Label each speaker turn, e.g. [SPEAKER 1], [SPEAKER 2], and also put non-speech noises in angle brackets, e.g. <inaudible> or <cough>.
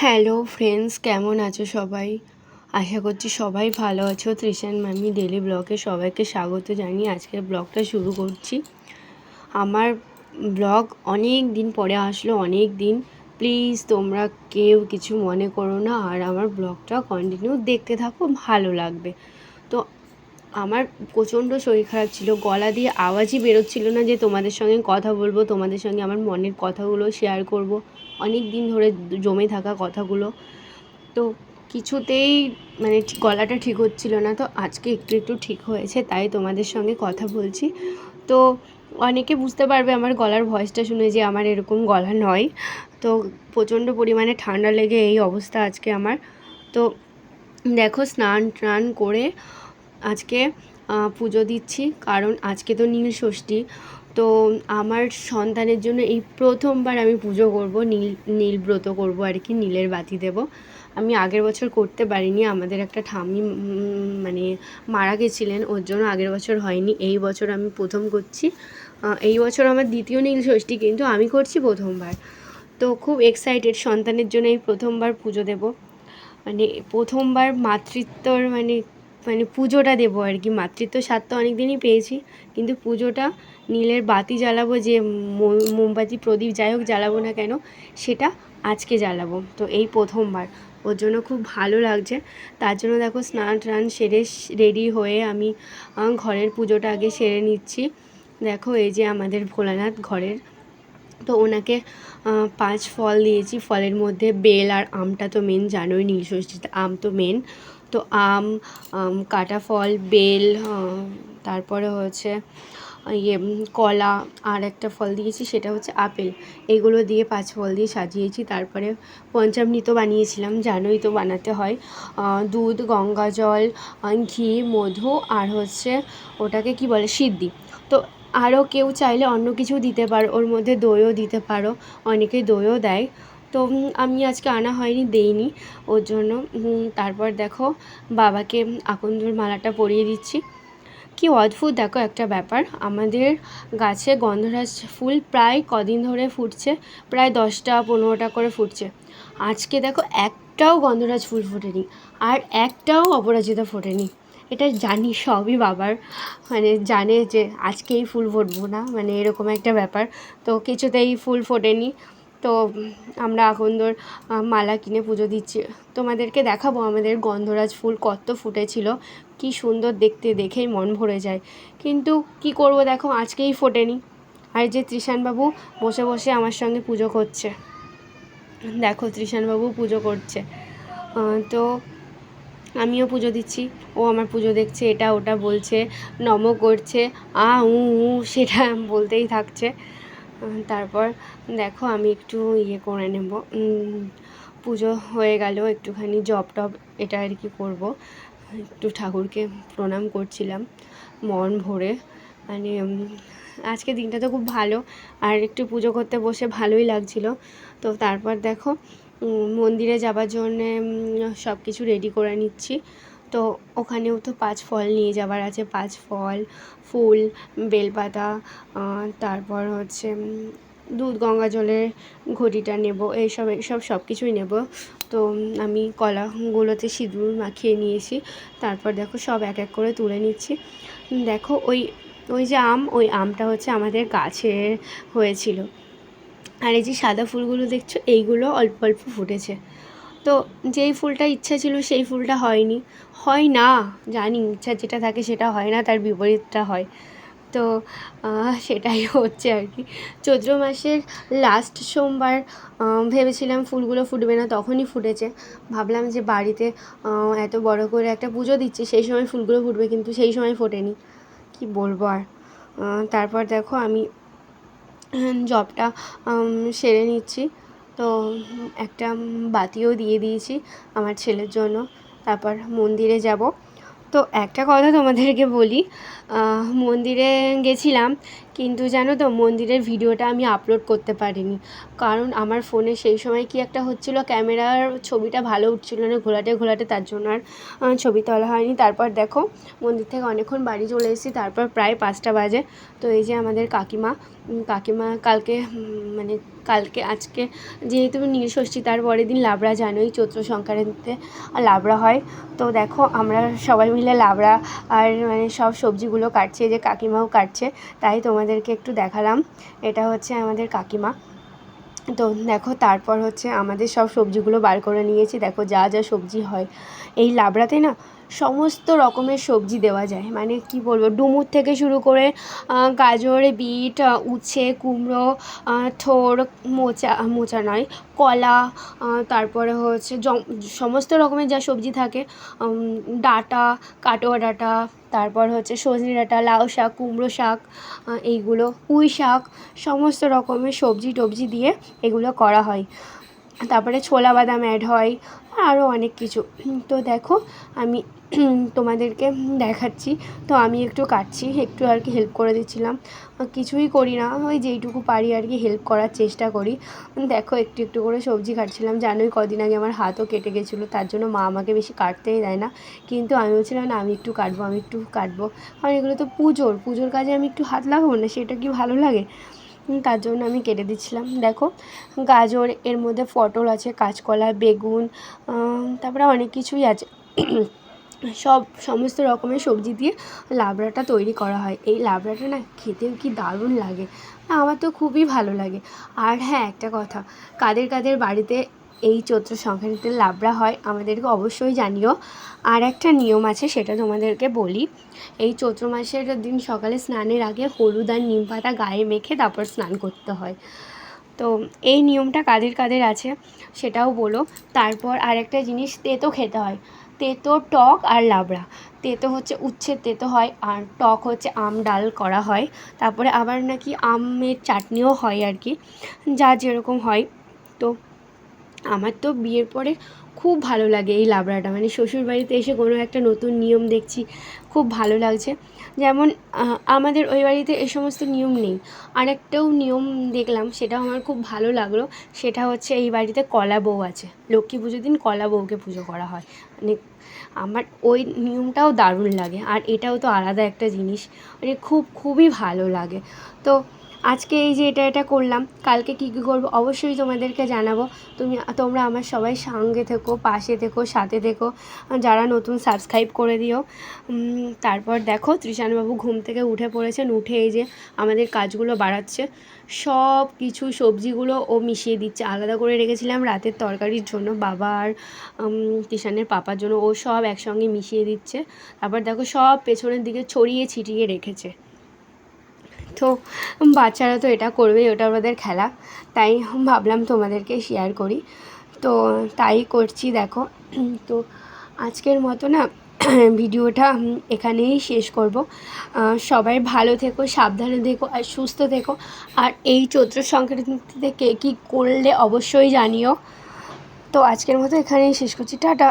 [SPEAKER 1] Hello friends কেমন আছো সবাই? আশা করছি সবাই ভালো আছো। ত্রিশান মামি ডেলি ব্লগে সবাইকে স্বাগত জানিয়ে আজকের ব্লগটা শুরু করছি। আমার ব্লগ অনেক দিন পরে আসলো, অনেক দিন। প্লিজ তোমরা কেউ কিছু মনে করো না, আর আমার ব্লগটা কন্টিনিউ দেখতে থাকো, ভালো লাগবে। তো আমার প্রচণ্ড শরীর খারাপ ছিল, গলা দিয়ে আওয়াজই বেরোচ্ছিল না যে তোমাদের সঙ্গে কথা বলব, তোমাদের সঙ্গে আমার মনের কথাগুলো শেয়ার করব। অনেক দিন ধরে জমে থাকা কথাগুলো। তো কিছুতেই মানে গলাটা ঠিক হচ্ছিল না, তো আজকে একটু একটু ঠিক হয়েছে, তাই তোমাদের সঙ্গে কথা বলছি। তো অনেকে বুঝতে পারবে আমার গলার ভয়েসটা শুনে যে আমার এরকম গলা নয়। তো প্রচণ্ড পরিমাণে ঠান্ডা লেগে এই অবস্থা আজকে আমার। তো দেখো স্নান টান করে আজকে পুজো দিচ্ছি। কারণ আজকে তো নীল ষষ্ঠী। তো আমার সন্তানের জন্য এই প্রথমবার আমি পুজো করব, নীল নীল ব্রত করব আর কি, নীলের বাতি দেব। আমি আগের বছর করতে পারিনি, আমাদের একটা ঠামি মানে মারা গেছিলেন, ওর জন্য আগের বছর হয়নি। এই বছর আমি প্রথম করছি। এই বছর আমার দ্বিতীয় নীল ষষ্ঠী, কিন্তু আমি করছি প্রথমবার। তো খুব এক্সাইটেড সন্তানের জন্য এই প্রথমবার পুজো দেব। মানে প্রথমবার মাতৃত্বর মানে মানে পুজোটা দেবো আর কি মাতৃত্ব স্বাদ তো অনেক দিনই পেয়েছি, কিন্তু পুজোটা নীলের বাতি জ্বালাবো যে মোমবাতি প্রদীপ যাই হোক জ্বালাবো না কেন, সেটা আজকে জ্বালাবো। তো এই প্রথমবার, ওর জন্য খুব ভালো লাগছে। তার জন্য দেখো স্নান টান সেরে রেডি হয়ে আমি ঘরের পুজোটা আগে সেরে নিচ্ছি। দেখো এই যে আমাদের ভোলানাথ ঘরের, তো ওনাকে পাঁচ ফল দিয়েছি। ফলের মধ্যে বেল আর আমটা তো মেন জানোই নীলষষ্ঠীতে আম তো মেন তো আম কাটা ফল, বেল তারপরে হচ্ছে ইয়ে কলা, আর একটা ফল দিয়েছি, সেটা হচ্ছে আপেল। এগুলো দিয়ে পাঁচ ফল দিয়ে সাজিয়েছি, তারপরে পঞ্চামৃত বানিয়েছিলাম, জানোই তো বানাতে হয়। দুধ, গঙ্গা জল ঘি, মধু, আর হচ্ছে ওটাকে কি বলে, সিদ্ধি। তো আরও কেউ চাইলে অন্য কিছু দিতে পারো, ওর মধ্যে দইও দিতে পারো, অনেকে দইও দেয়। তো আমি আজকে আনা হয়নি, দেইনি। ওর জন্য তারপর দেখো, বাবাকে আকন্দর মালাটা পরিয়ে দিচ্ছি। কি অদ্ভুত, দেখো একটা ব্যাপার। আমাদের গাছে গন্ধরাজ ফুল প্রায় কদিন ধরে ফুটছে, প্রায় দশটা, পনেরোটা করে ফুটছে। আজকে দেখো, একটাও গন্ধরাজ ফুল ফোটেনি, আর একটাও অপরাজিতা ফোটেনি। এটা জানি, সবই বাবার মানে জানে যে আজকেই ফুল ফুটবো না মানে এরকম একটা ব্যাপার। তো কিছুতেই ফুল ফোটেনি। তো আমরা আকন্দর আহ, মালা কিনে পুজো দিচ্ছি। তোমাদেরকে দেখাবো আমাদের গন্ধরাজ ফুল কত ফুটেছিল। কি সুন্দর দেখতে দেখেই মন ভরে যায়। কিন্তু কি করব দেখো আজকেই ফোটেনি। আর যে ত্রিশানবাবু বসে বসে আমার সঙ্গে পুজো করছে। দেখো ত্রিশানবাবু পুজো করছে। তো আমিও পুজো দিচ্ছি। ও আমার পুজো দেখছে এটা ওটা বলছে নম করছে আ উ সেটা বলতেই থাকছে। তারপর দেখো আমি একটু ইয়ে করে নেব। পুজো হয়ে গেল, একটুখানি জব টব এটা আর কি করব। একটু ঠাকুরকে প্রণাম করছিলাম মন ভরে। মানে আজকে দিনটা তো খুব ভালো, আর একটু পুজো করতে বসে ভালোই লাগছিল। তো তারপর দেখো মন্দিরে যাবার জন্যে সব কিছু রেডি করে নিচ্ছি। তো ওখানেও তো পাঁচ ফল নিয়ে যাবার আছে, পাঁচ ফল, ফুল, বেলপাতা তারপর হচ্ছে দুধ, গঙ্গা জলের ঘটিটা নেব এইসব এইসব সব কিছুই নেব। তো আমি কলাগুলোতে সিঁদুর মাখিয়ে নিয়েছি, তারপর দেখো সব এক এক করে তুলে নিচ্ছি। দেখো ওই ওই যে আম, ওই আমটা হচ্ছে আমাদের গাছের হয়েছিল। আর এই যে সাদা ফুলগুলো দেখছ, এইগুলো অল্প অল্প ফুটেছে। তো যেই ফুলটা ইচ্ছা ছিল সেই ফুলটা হয়নি। হয় না, জানি ইচ্ছা যেটা থাকে সেটা হয় না, তার বিপরীতটা হয়। তো সেটাই হচ্ছে আর কি। চৈত্র মাসের লাস্ট সোমবার ভেবেছিলাম ফুলগুলো ফুটবে না, তখনই ফুটেছে। ভাবলাম যে বাড়িতে এত বড় করে একটা পুজো দিচ্ছি, সেই সময় ফুলগুলো ফুটবে কিন্তু সেই সময় ফোটেনি। কি বলব আর? তারপর দেখো আমি জবটা সেরে নিচ্ছি। তো একটা বাতিও দিয়ে দিয়েছি আমার ছেলের জন্য। তারপর মন্দিরে যাব। তো একটা কথা তোমাদেরকে বলি মন্দিরে গেছিলাম কিন্তু জানো তো, মন্দিরের ভিডিওটা আমি আপলোড করতে পারিনি। কারণ আমার ফোনে সেই সময় কি একটা হচ্ছিল, ক্যামেরার ছবিটা ভালো উঠছিল না ঘোলাটে ঘোলাটে তার জন্য আর ছবি তোলা হয়নি। তারপর দেখো, মন্দির থেকে অনেকক্ষণ বাড়ি চলে এসেছি, তারপর প্রায় পাঁচটা বাজে। তো এই যে আমাদের কাকিমা কাকিমা কালকে মানে কালকে, আজকে যেহেতু নীলষষ্ঠী তার পরের দিন লাবড়া জানোই চৈত্র সংক্রান্তিতে লাবড়া হয়। তো দেখো, আমরা সবাই মিলে লাবড়া আর মানে সব সবজিগুলো কাটছে যে কাকিমাও কাটছে, তাই তোমাদেরকে একটু দেখালাম। এটা হচ্ছে আমাদের কাকিমা। তো দেখো, তারপর হচ্ছে আমাদের সব সবজিগুলো বার করে নিয়েছি। দেখো যা যা সবজি হয়। এই লাবড়াতে না সমস্ত রকমের সবজি দেওয়া যায়। মানে কি বলব, ডুমুর থেকে শুরু করে গাজর, বিট উচ্ছে, কুমড়ো থোড় মোচা মোচা নয়, কলা তারপরে হচ্ছে সমস্ত রকমের যা সবজি থাকে ডাঁটা, কাটোয়া ডাঁটা, তারপর হচ্ছে সজনে ডাঁটা, লাউ শাক, কুমড়ো শাক এইগুলো, পুঁই শাক, সমস্ত রকমের সবজি টবজি দিয়ে এগুলো করা হয়। তারপরে ছোলা বাদাম অ্যাড হয় আরও অনেক কিছু। তো দেখো, আমি তোমাদেরকে দেখাচ্ছি। তো আমি একটু কাটছি, একটু আর কি হেল্প করে দিচ্ছিলাম। কিছুই করি না, ওই যেইটুকু পারি আর কি হেল্প করার চেষ্টা করি। দেখো, একটু একটু করে সবজি কাটছিলাম। জানোই কদিন আগে আমার হাতও কেটে গেছিল, তার জন্য মা আমাকে বেশি কাটতেই দেয় না। কিন্তু আমি বলছিলাম, না, আমি একটু কাটবো, আমি একটু কাটবো। কারণ এগুলো তো পুজোর পুজোর কাজে আমি একটু হাত লাগাবো না, সেটা কি ভালো লাগে? তার জন্য আমি কেটে দিচ্ছিলাম। দেখো, গাজর, এর মধ্যে পটল আছে, কাঁচকলা, বেগুন তারপরে অনেক কিছুই আছে। <clears throat> সব, সমস্ত রকমের সবজি দিয়ে লাবড়াটা তৈরি করা হয়। এই লাবড়াটা না খেতেও কি দারুণ লাগে। আমার তো খুবই ভালো লাগে। আর হ্যাঁ একটা কথা, কাদের কাদের বাড়িতে এই চৈত্র সংক্রান্তিতে লাবড়া হয়, আমাদেরকে অবশ্যই জানিও। আর একটা নিয়ম আছে, সেটা তোমাদেরকে বলি। এই চৈত্র মাসের দিন সকালে স্নানের আগে হলুদ আর নিম পাতা গায়ে মেখে তারপর স্নান করতে হয়। তো এই নিয়মটা কাদের কাদের আছে, সেটাও বলো। তারপর আরেকটা জিনিস, তেতো খেতে হয়। তেতো, টক আর লাবড়া। তেতো হচ্ছে উচ্ছের তেতো হয়, আর টক হচ্ছে আম ডাল করা হয়। তারপরে আবার নাকি আমের চাটনিও হয় আর কি, যা যেরকম হয়। তো আমার তো বিয়ের পরে খুব ভালো লাগে এই লাবড়াটা। মানে শ্বশুরবাড়িতে এসে কোনো একটা নতুন নিয়ম দেখছি, খুব ভালো লাগছে। যেমন আমাদের ওই বাড়িতে এ সমস্ত নিয়ম নেই। আরেকটাও নিয়ম দেখলাম, সেটাও আমার খুব ভালো লাগল। সেটা হচ্ছে এই বাড়িতে কলা বউ আছে। লক্ষ্মী পুজোর দিন কলা বউকে পুজো করা হয়। মানে আমার ওই নিয়মটাও দারুণ লাগে। আর এটাও তো আলাদা একটা জিনিস। মানে খুব, খুবই ভালো লাগে। তো আজকে এই যে এটা এটা করলাম কালকে কী কী করব অবশ্যই তোমাদেরকে জানাব। তুমি তোমরা আমার সবাই সঙ্গে থেকো পাশে থেকো সাথে থেকো যারা নতুন সাবস্ক্রাইব করে দিও। তারপর দেখো ত্রিশানবাবু ঘুম থেকে উঠে পড়েছেন উঠে এই যে আমাদের কাজগুলো বাড়াচ্ছে। সব কিছু সবজিগুলো ও মিশিয়ে দিচ্ছে। আলাদা করে রেখেছিলাম রাতের তরকারির জন্য বাবা আর উম, তিশানের পাপার জন্য ও সব একসঙ্গে মিশিয়ে দিচ্ছে। তারপর দেখো সব পেছনের দিকে ছড়িয়ে ছিটিয়ে রেখেছে। তো বাচ্চারা তো এটা করবেই, ওটা ওদের খেলা। তাই ভাবলাম তোমাদেরকে শেয়ার করি। তো তাই করছি, দেখো। <clears throat> তো আজকের মতো না <clears throat> ভিডিওটা এখানেই শেষ করব। সবাই ভালো থেকো, সাবধানে থেকো আর সুস্থ থেকো। আর এই চৈত্র সংক্রান্তিতে কে কী করলে অবশ্যই জানিও। তো আজকের মতো এখানেই শেষ করছি। টাটা।